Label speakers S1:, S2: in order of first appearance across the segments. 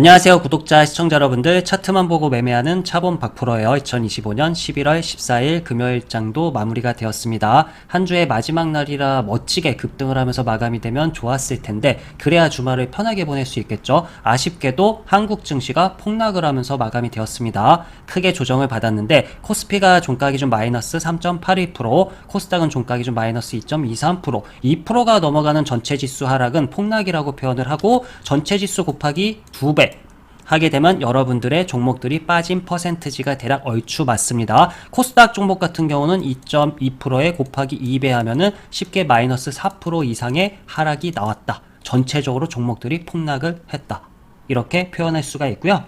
S1: 안녕하세요 구독자 시청자 여러분들. 차트만 보고 매매하는 차본 박프로예요. 2025년 11월 14일 금요일 장도 마무리가 되었습니다. 한 주의 마지막 날이라 멋지게 급등을 하면서 마감이 되면 좋았을 텐데 그래야 주말을 편하게 보낼 수 있겠죠? 아쉽게도 한국 증시가 폭락을 하면서 마감이 되었습니다. 크게 조정을 받았는데 코스피가 종가 기준 마이너스 3.82% 코스닥은 종가 기준 마이너스 2.23% 2%가 넘어가는 전체 지수 하락은 폭락이라고 표현을 하고 전체 지수 곱하기 2배 하게 되면 여러분들의 종목들이 빠진 퍼센트지가 대략 얼추 맞습니다. 코스닥 종목 같은 경우는 2.2%에 곱하기 2배 하면은 쉽게 마이너스 4% 이상의 하락이 나왔다. 전체적으로 종목들이 폭락을 했다. 이렇게 표현할 수가 있고요.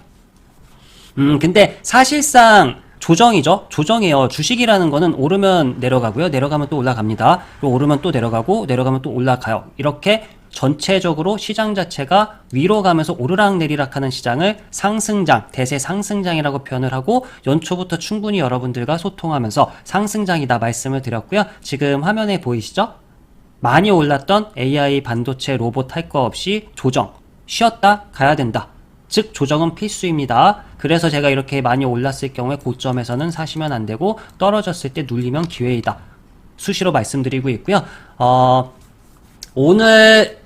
S1: 음, 근데 사실상 조정이죠. 조정이에요. 주식이라는 거는 오르면 내려가고요. 내려가면 또 올라갑니다. 오르면 또 내려가고 내려가면 또 올라가요. 이렇게 전체적으로 시장 자체가 위로 가면서 오르락 내리락 하는 시장을 상승장, 대세 상승장이라고 표현을 하고 연초부터 충분히 여러분들과 소통하면서 상승장이다 말씀을 드렸고요. 지금 화면에 보이시죠? 많이 올랐던 AI 반도체 로봇 할 거 없이 조정, 쉬었다 가야 된다. 즉 조정은 필수입니다. 그래서 제가 이렇게 많이 올랐을 경우에 고점에서는 사시면 안 되고 떨어졌을 때 눌리면 기회이다. 수시로 말씀드리고 있고요. 어, 오늘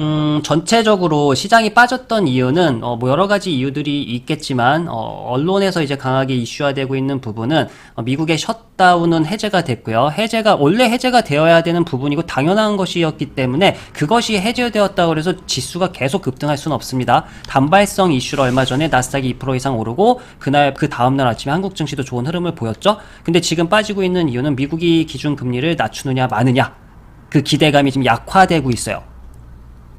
S1: 음, 전체적으로 시장이 빠졌던 이유는 어, 뭐 여러 가지 이유들이 있겠지만 어, 언론에서 이제 강하게 이슈화되고 있는 부분은 어, 미국의 셧다운은 해제가 됐고요. 해제가 원래 해제가 되어야 되는 부분이고 당연한 것이었기 때문에 그것이 해제되었다고 해서 지수가 계속 급등할 수는 없습니다. 단발성 이슈로 얼마 전에 나스닥이 2% 이상 오르고 그날 그 다음 날 아침에 한국 증시도 좋은 흐름을 보였죠. 근데 지금 빠지고 있는 이유는 미국이 기준 금리를 낮추느냐 마느냐 그 기대감이 지금 약화되고 있어요.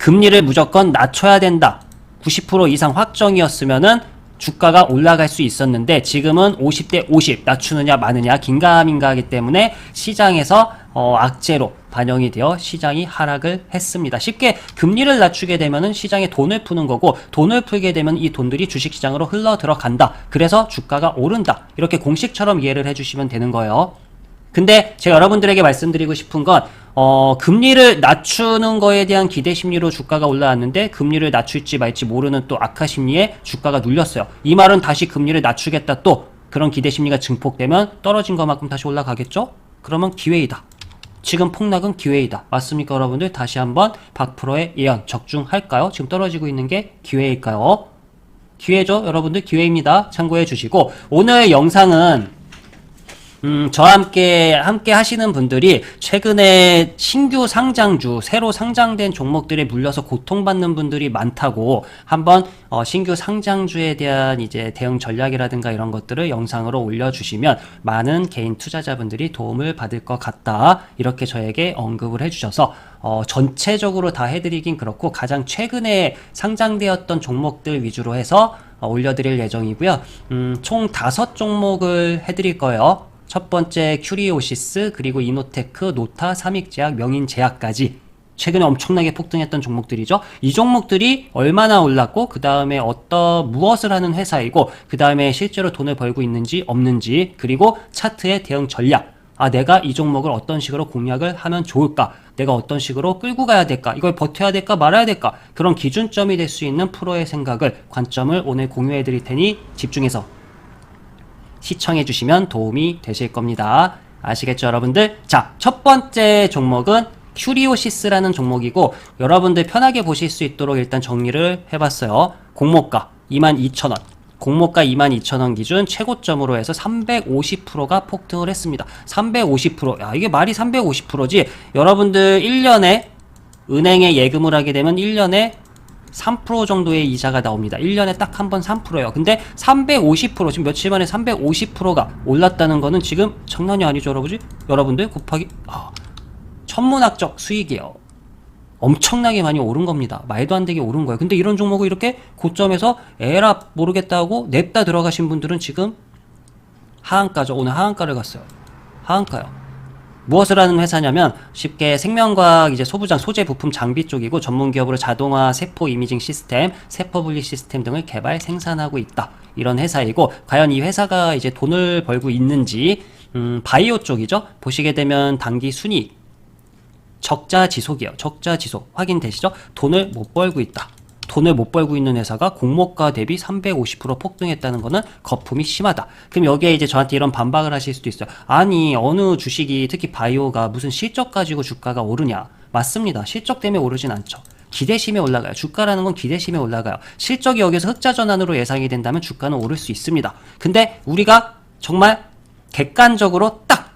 S1: 금리를 무조건 낮춰야 된다. 90% 이상 확정이었으면은 주가가 올라갈 수 있었는데 지금은 50대 50 낮추느냐 마느냐 긴가민가 하기 때문에 시장에서 어, 악재로 반영이 되어 시장이 하락을 했습니다. 쉽게 금리를 낮추게 되면은 시장에 돈을 푸는 거고 돈을 풀게 되면 이 돈들이 주식시장으로 흘러 들어간다. 그래서 주가가 오른다. 이렇게 공식처럼 이해를 해주시면 되는 거예요. 근데 제가 여러분들에게 말씀드리고 싶은 건 어, 금리를 낮추는 거에 대한 기대 심리로 주가가 올라왔는데 금리를 낮출지 말지 모르는 또 악화 심리에 주가가 눌렸어요. 이 말은 다시 금리를 낮추겠다 또 그런 기대 심리가 증폭되면 떨어진 것만큼 다시 올라가겠죠? 그러면 기회이다. 지금 폭락은 기회이다. 맞습니까, 여러분들? 다시 한번 박프로의 예언 적중할까요? 지금 떨어지고 있는 게 기회일까요? 기회죠, 여러분들 기회입니다. 참고해 주시고 오늘 영상은 음, 저와 함께, 함께 하시는 분들이 최근에 신규 상장주, 새로 상장된 종목들에 물려서 고통받는 분들이 많다고 한번 어, 신규 상장주에 대한 이제 대응 전략이라든가 이런 것들을 영상으로 올려주시면 많은 개인 투자자분들이 도움을 받을 것 같다. 이렇게 저에게 언급을 해주셔서 어, 전체적으로 다 해드리긴 그렇고 가장 최근에 상장되었던 종목들 위주로 해서 어, 올려드릴 예정이고요. 음, 총 다섯 종목을 해드릴 거예요. 첫 번째 큐리오시스 그리고 이노테크, 노타, 삼익제약, 명인제약까지 최근에 엄청나게 폭등했던 종목들이죠. 이 종목들이 얼마나 올랐고 그 다음에 어떤 무엇을 하는 회사이고 그 다음에 실제로 돈을 벌고 있는지 없는지 그리고 차트의 대응 전략. 아, 내가 이 종목을 어떤 식으로 공략을 하면 좋을까? 내가 어떤 식으로 끌고 가야 될까? 이걸 버텨야 될까? 말아야 될까? 그런 기준점이 될 수 있는 프로의 생각을, 관점을 오늘 공유해 드릴 테니 집중해서 시청해 주시면 도움이 되실 겁니다. 아시겠죠, 여러분들? 자, 첫 번째 종목은 큐리오시스라는 종목이고 여러분들 편하게 보실 수 있도록 일단 정리를 해봤어요. 공모가 22,000원. 공모가 22,000원 기준 최고점으로 해서 350%가 폭등을 했습니다. 350%. 야, 이게 말이 350%지. 여러분들 1년에 은행에 예금을 하게 되면 1년에 3% 정도의 이자가 나옵니다. 1년에 딱 한 번 3%예요. 근데 350% 지금 며칠 만에 350%가 올랐다는 거는 지금 장난이 아니죠, 여러분들? 여러분들 곱하기 아, 천문학적 수익이에요. 엄청나게 많이 오른 겁니다. 말도 안 되게 오른 거예요. 근데 이런 종목을 이렇게 고점에서 에라 모르겠다고 냅다 들어가신 분들은 지금 하한가죠. 오늘 하한가를 갔어요. 하한가요. 무엇을 하는 회사냐면 쉽게 생명과학 이제 소부장 소재 부품 장비 쪽이고 전문 기업으로 자동화 세포 이미징 시스템, 세포 분리 시스템 등을 개발 생산하고 있다. 이런 회사이고 과연 이 회사가 이제 돈을 벌고 있는지 음, 바이오 쪽이죠. 보시게 되면 단기 순이익 적자 지속이에요. 적자 지속 확인되시죠? 돈을 못 벌고 있다. 돈을 못 벌고 있는 회사가 공모가 대비 350% 폭등했다는 거는 거품이 심하다. 그럼 여기에 이제 저한테 이런 반박을 하실 수도 있어요. 아니, 어느 주식이 특히 바이오가 무슨 실적 가지고 주가가 오르냐. 맞습니다. 실적 때문에 오르진 않죠. 기대심에 올라가요. 주가라는 건 기대심에 올라가요. 실적이 여기서 흑자 전환으로 예상이 된다면 주가는 오를 수 있습니다. 근데 우리가 정말 객관적으로 딱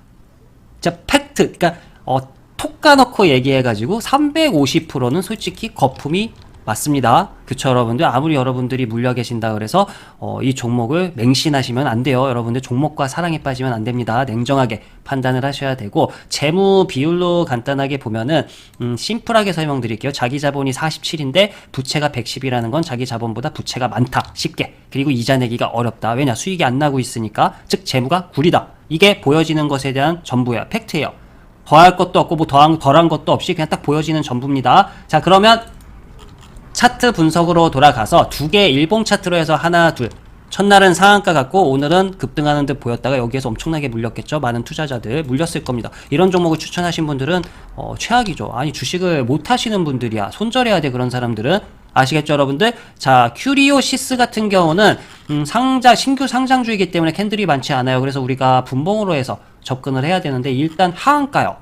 S1: 진짜 팩트, 그러니까 어, 톡 까놓고 얘기해가지고 350%는 솔직히 거품이 맞습니다. 그쵸 여러분들 아무리 여러분들이 물려 계신다 그래서 어, 이 종목을 맹신하시면 안 돼요. 여러분들 종목과 사랑에 빠지면 안 됩니다. 냉정하게 판단을 하셔야 되고 재무 비율로 간단하게 보면은 음, 심플하게 설명드릴게요. 자기 자본이 47인데 부채가 110이라는 건 자기 자본보다 부채가 많다. 쉽게. 그리고 이자 내기가 어렵다. 왜냐 수익이 안 나고 있으니까 즉 재무가 구리다. 이게 보여지는 것에 대한 전부야. 팩트예요. 더할 것도 없고 뭐 더한 덜한 것도 없이 그냥 딱 보여지는 전부입니다. 자 그러면 차트 분석으로 돌아가서 두 개 일봉 차트로 해서 하나 둘. 첫날은 상한가 같고 오늘은 급등하는 듯 보였다가 여기에서 엄청나게 물렸겠죠. 많은 투자자들 물렸을 겁니다. 이런 종목을 추천하신 분들은 어, 최악이죠. 아니 주식을 못 하시는 분들이야. 손절해야 돼 그런 사람들은. 아시겠죠 여러분들? 자 큐리오시스 같은 경우는 음, 상자 신규 상장주이기 때문에 캔들이 많지 않아요. 그래서 우리가 분봉으로 해서 접근을 해야 되는데 일단 하한가요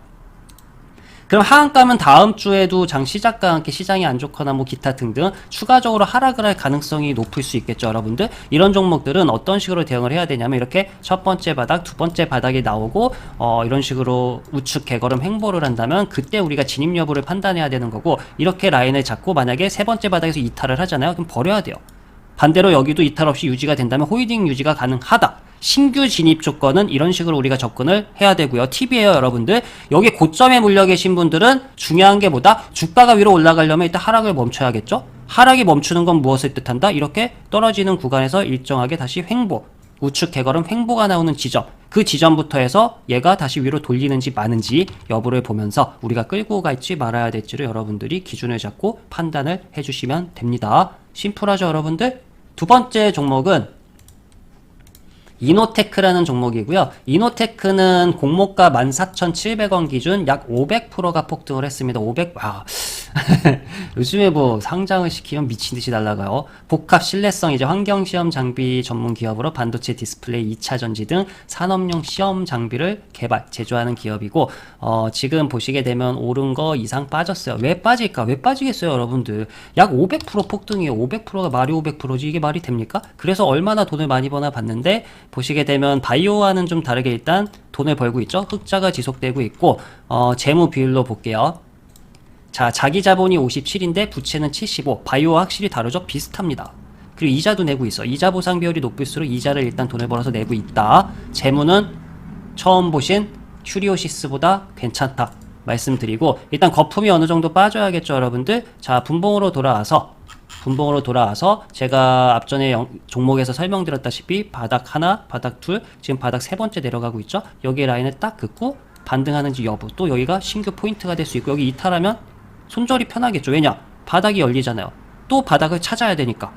S1: 그럼 하한가면 다음 주에도 장 시작과 함께 시장이 안 좋거나 뭐 기타 등등 추가적으로 하락을 할 가능성이 높을 수 있겠죠, 여러분들. 이런 종목들은 어떤 식으로 대응을 해야 되냐면 이렇게 첫 번째 바닥, 두 번째 바닥이 나오고 어 이런 식으로 우측 개걸음 횡보를 한다면 그때 우리가 진입 여부를 판단해야 되는 거고 이렇게 라인을 잡고 만약에 세 번째 바닥에서 이탈을 하잖아요. 그럼 버려야 돼요. 반대로 여기도 이탈 없이 유지가 된다면 홀딩 유지가 가능하다. 신규 진입 조건은 이런 식으로 우리가 접근을 해야 되고요. 팁이에요, 여러분들. 여기 고점에 물려 계신 분들은 중요한 게 뭐다? 주가가 위로 올라가려면 일단 하락을 멈춰야겠죠? 하락이 멈추는 건 무엇을 뜻한다? 이렇게 떨어지는 구간에서 일정하게 다시 횡보. 우측 개걸음 횡보가 나오는 지점. 그 지점부터 해서 얘가 다시 위로 돌리는지 마는지 여부를 보면서 우리가 끌고 갈지 말아야 될지를 여러분들이 기준을 잡고 판단을 해주시면 됩니다. 심플하죠, 여러분들? 두 번째 종목은 이노테크라는 종목이고요. 이노테크는 공모가 14,700원 기준 약 500%가 폭등을 했습니다. 500, 와. 요즘에 뭐 상장을 시키면 미친 듯이 날라가요. 복합 신뢰성 이제 환경 시험 장비 전문 기업으로 반도체 디스플레이 2차 전지 등 산업용 시험 장비를 개발, 제조하는 기업이고 어, 지금 보시게 되면 오른 거 이상 빠졌어요. 왜 빠질까? 왜 빠지겠어요, 여러분들? 약 500% 폭등이에요. 500%가 말이 500%지 이게 말이 됩니까? 그래서 얼마나 돈을 많이 버나 봤는데 보시게 되면 바이오와는 좀 다르게 일단 돈을 벌고 있죠. 흑자가 지속되고 있고 어, 재무 비율로 볼게요. 자, 자기 자본이 57인데 부채는 75. 바이오와 확실히 다르죠? 비슷합니다. 그리고 이자도 내고 있어. 이자 보상 비율이 높을수록 이자를 일단 돈을 벌어서 내고 있다. 재무는 처음 보신 큐리오시스보다 괜찮다. 말씀드리고 일단 거품이 어느 정도 빠져야겠죠, 여러분들. 자, 분봉으로 돌아와서 분봉으로 돌아와서 제가 앞전에 영- 종목에서 설명드렸다시피 바닥 하나, 바닥 둘, 지금 바닥 세 번째 내려가고 있죠. 여기 라인을 딱 긋고 반등하는지 여부, 또 여기가 신규 포인트가 될 수 있고 여기 이탈하면 손절이 편하겠죠. 왜냐? 바닥이 열리잖아요. 또 바닥을 찾아야 되니까.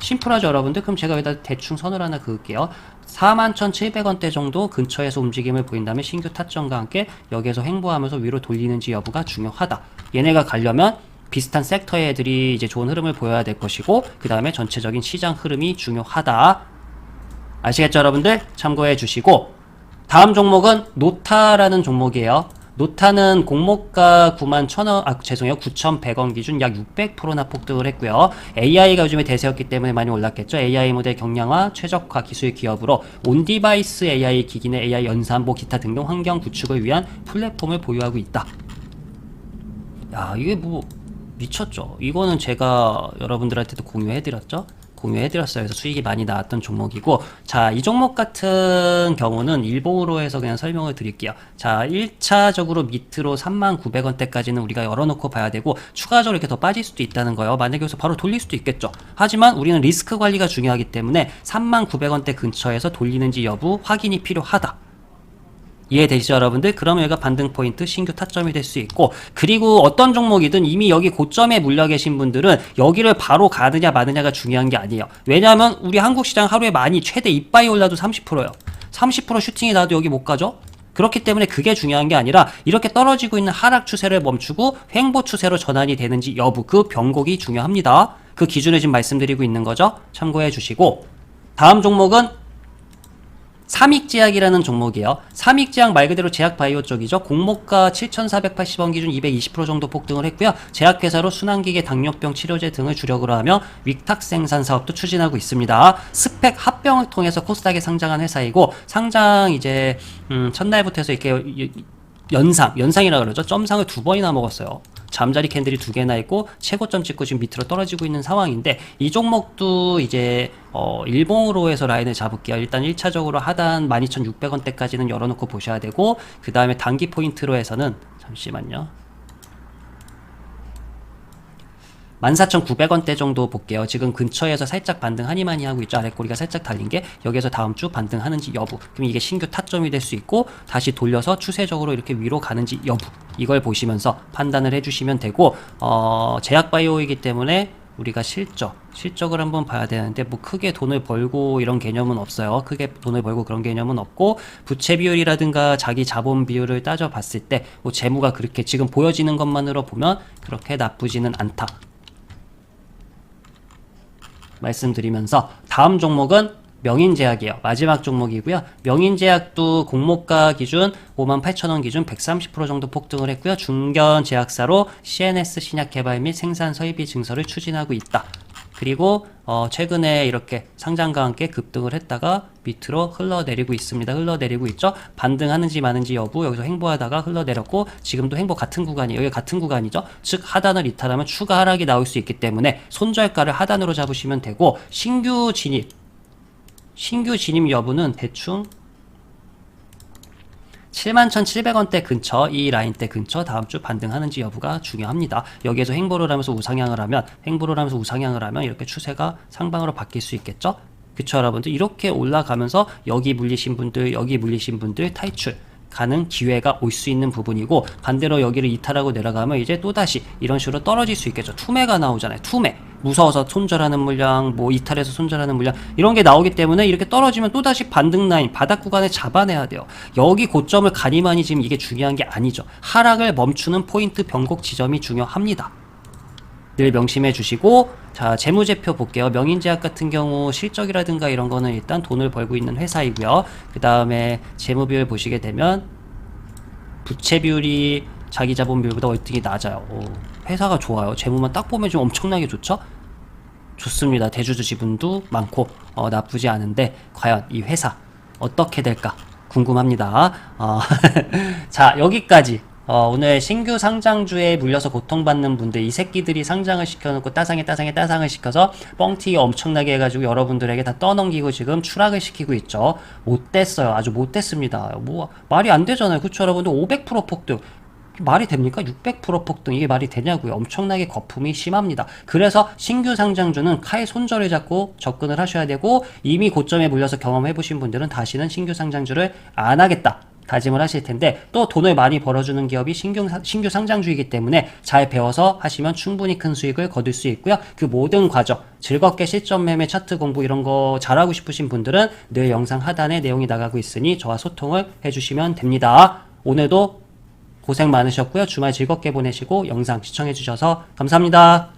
S1: 심플하죠, 여러분들? 그럼 제가 여기다 대충 선을 하나 그을게요. 41,700원대 정도 근처에서 움직임을 보인다면 신규 타점과 함께 여기에서 횡보하면서 위로 돌리는지 여부가 중요하다. 얘네가 가려면 비슷한 섹터의 애들이 이제 좋은 흐름을 보여야 될 것이고, 그 다음에 전체적인 시장 흐름이 중요하다. 아시겠죠, 여러분들? 참고해 주시고, 다음 종목은 노타라는 종목이에요. 노타는 공모가 9만 1,000원, 아, 죄송해요. 9,100원 기준 약 600%나 폭등을 했고요. AI가 요즘에 대세였기 때문에 많이 올랐겠죠. AI 모델 경량화, 최적화 기술 기업으로 온디바이스 AI 기기 내 AI 연산보 기타 등등 환경 구축을 위한 플랫폼을 보유하고 있다. 야, 이게 뭐 미쳤죠. 이거는 제가 여러분들한테도 공유해드렸죠. 공유해드렸어요. 그래서 수익이 많이 나왔던 종목이고, 자, 이 종목 같은 경우는 일봉으로 해서 그냥 설명을 드릴게요. 자, 1차적으로 밑으로 39,900원대까지는 우리가 열어놓고 봐야 되고, 추가적으로 이렇게 더 빠질 수도 있다는 거예요. 만약에 여기서 바로 돌릴 수도 있겠죠. 하지만 우리는 리스크 관리가 중요하기 때문에 39,900원대 근처에서 돌리는지 여부 확인이 필요하다. 이해되시죠 여러분들? 그러면 여기가 반등 포인트 신규 타점이 될 수 있고 그리고 어떤 종목이든 이미 여기 고점에 물려 계신 분들은 여기를 바로 가느냐 마느냐가 중요한 게 아니에요 왜냐하면 우리 한국 시장 하루에 많이 최대 이빠이 올라도 30%요 30% 슈팅이 나도 여기 못 가죠? 그렇기 때문에 그게 중요한 게 아니라 이렇게 떨어지고 있는 하락 추세를 멈추고 횡보 추세로 전환이 되는지 여부 그 변곡이 중요합니다 그 기준을 지금 말씀드리고 있는 거죠. 참고해 주시고 다음 종목은 삼익제약이라는 종목이에요. 삼익제약 말 그대로 제약 바이오 쪽이죠. 공모가 7,480원 기준 220% 정도 폭등을 했고요. 제약회사로 순환기계 당뇨병 치료제 등을 주력으로 하며 위탁 생산 사업도 추진하고 있습니다. 스펙 합병을 통해서 코스닥에 상장한 회사이고 상장 이제 음, 첫날부터 해서 이렇게 이- 연상, 연상이라 그러죠. 점상을 두 번이나 먹었어요. 잠자리 캔들이 두 개나 있고 최고점 찍고 지금 밑으로 떨어지고 있는 상황인데 이 종목도 이제 어 일봉으로 해서 라인을 잡을게요. 일단 1차적으로 하단 12,600원대까지는 열어놓고 보셔야 되고 그 다음에 단기 포인트로 해서는 잠시만요. 14,900원대 정도 볼게요. 지금 근처에서 살짝 반등 하니마니 하고 있죠. 아랫꼬리가 살짝 달린 게 여기에서 다음 주 반등하는지 여부. 그럼 이게 신규 타점이 될 수 있고 다시 돌려서 추세적으로 이렇게 위로 가는지 여부. 이걸 보시면서 판단을 해주시면 되고 어, 제약바이오이기 때문에 우리가 실적, 실적을 한번 봐야 되는데 뭐 크게 돈을 벌고 이런 개념은 없어요. 크게 돈을 벌고 그런 개념은 없고 부채 비율이라든가 자기 자본 비율을 따져 봤을 때 뭐 재무가 그렇게 지금 보여지는 것만으로 보면 그렇게 나쁘지는 않다. 말씀드리면서 다음 종목은 명인제약이에요. 마지막 종목이고요. 명인제약도 공모가 기준 58,000원 기준 130% 정도 폭등을 했고요. 중견 제약사로 CNS 신약 개발 및 생산 설비 증설을 추진하고 있다. 그리고 어 최근에 이렇게 상장과 함께 급등을 했다가 밑으로 흘러내리고 있습니다. 흘러내리고 있죠. 반등하는지 마는지 여부 여기서 횡보하다가 흘러내렸고 지금도 횡보 같은 구간이에요. 여기 같은 구간이죠. 즉 하단을 이탈하면 추가 하락이 나올 수 있기 때문에 손절가를 하단으로 잡으시면 되고 신규 진입 신규 진입 여부는 대충 71,700원대 근처 이 라인대 근처 다음 주 반등하는지 여부가 중요합니다. 여기에서 횡보를 하면서 우상향을 하면 횡보를 하면서 우상향을 하면 이렇게 추세가 상방으로 바뀔 수 있겠죠? 그쵸 여러분들 이렇게 올라가면서 여기 물리신 분들 여기 물리신 분들 탈출 가는 기회가 올 수 있는 부분이고 반대로 여기를 이탈하고 내려가면 이제 또다시 이런 식으로 떨어질 수 있겠죠. 투매가 나오잖아요. 투매. 무서워서 손절하는 물량, 뭐 이탈해서 손절하는 물량 이런 게 나오기 때문에 이렇게 떨어지면 또 다시 반등 라인, 바닥 구간에 잡아내야 돼요. 여기 고점을 가니만이 지금 이게 중요한 게 아니죠. 하락을 멈추는 포인트 변곡 지점이 중요합니다. 늘 명심해 주시고 자 재무제표 볼게요 명인제약 같은 경우 실적이라든가 이런 거는 일단 돈을 벌고 있는 회사이고요 그 다음에 재무비율 보시게 되면 부채 비율이 자기 자본 비율보다 월등히 낮아요 오, 회사가 좋아요 재무만 딱 보면 좀 엄청나게 좋죠 좋습니다. 대주주 지분도 많고 어, 나쁘지 않은데 과연 이 회사 어떻게 될까 궁금합니다. 어, 자 여기까지. 어, 오늘 신규 상장주에 물려서 고통받는 분들 이 새끼들이 상장을 시켜놓고 따상에 따상에 따상을 시켜서 뻥튀기 엄청나게 해가지고 여러분들에게 다 떠넘기고 지금 추락을 시키고 있죠. 못됐어요. 아주 못됐습니다. 뭐 말이 안 되잖아요. 그쵸 여러분들? 500% 폭등 말이 됩니까? 600% 폭등 이게 말이 되냐고요. 엄청나게 거품이 심합니다. 그래서 신규 상장주는 칼 손절을 잡고 접근을 하셔야 되고 이미 고점에 물려서 경험해 보신 분들은 다시는 신규 상장주를 안 하겠다. 다짐을 하실 텐데 또 돈을 많이 벌어주는 기업이 신규, 상- 신규 상장주이기 때문에 잘 배워서 하시면 충분히 큰 수익을 거둘 수 있고요. 그 모든 과정 즐겁게 실전 매매 차트 공부 이런 거 잘하고 싶으신 분들은 늘 영상 하단에 내용이 나가고 있으니 저와 소통을 해주시면 됩니다. 오늘도 고생 많으셨고요. 주말 즐겁게 보내시고 영상 시청해주셔서 감사합니다.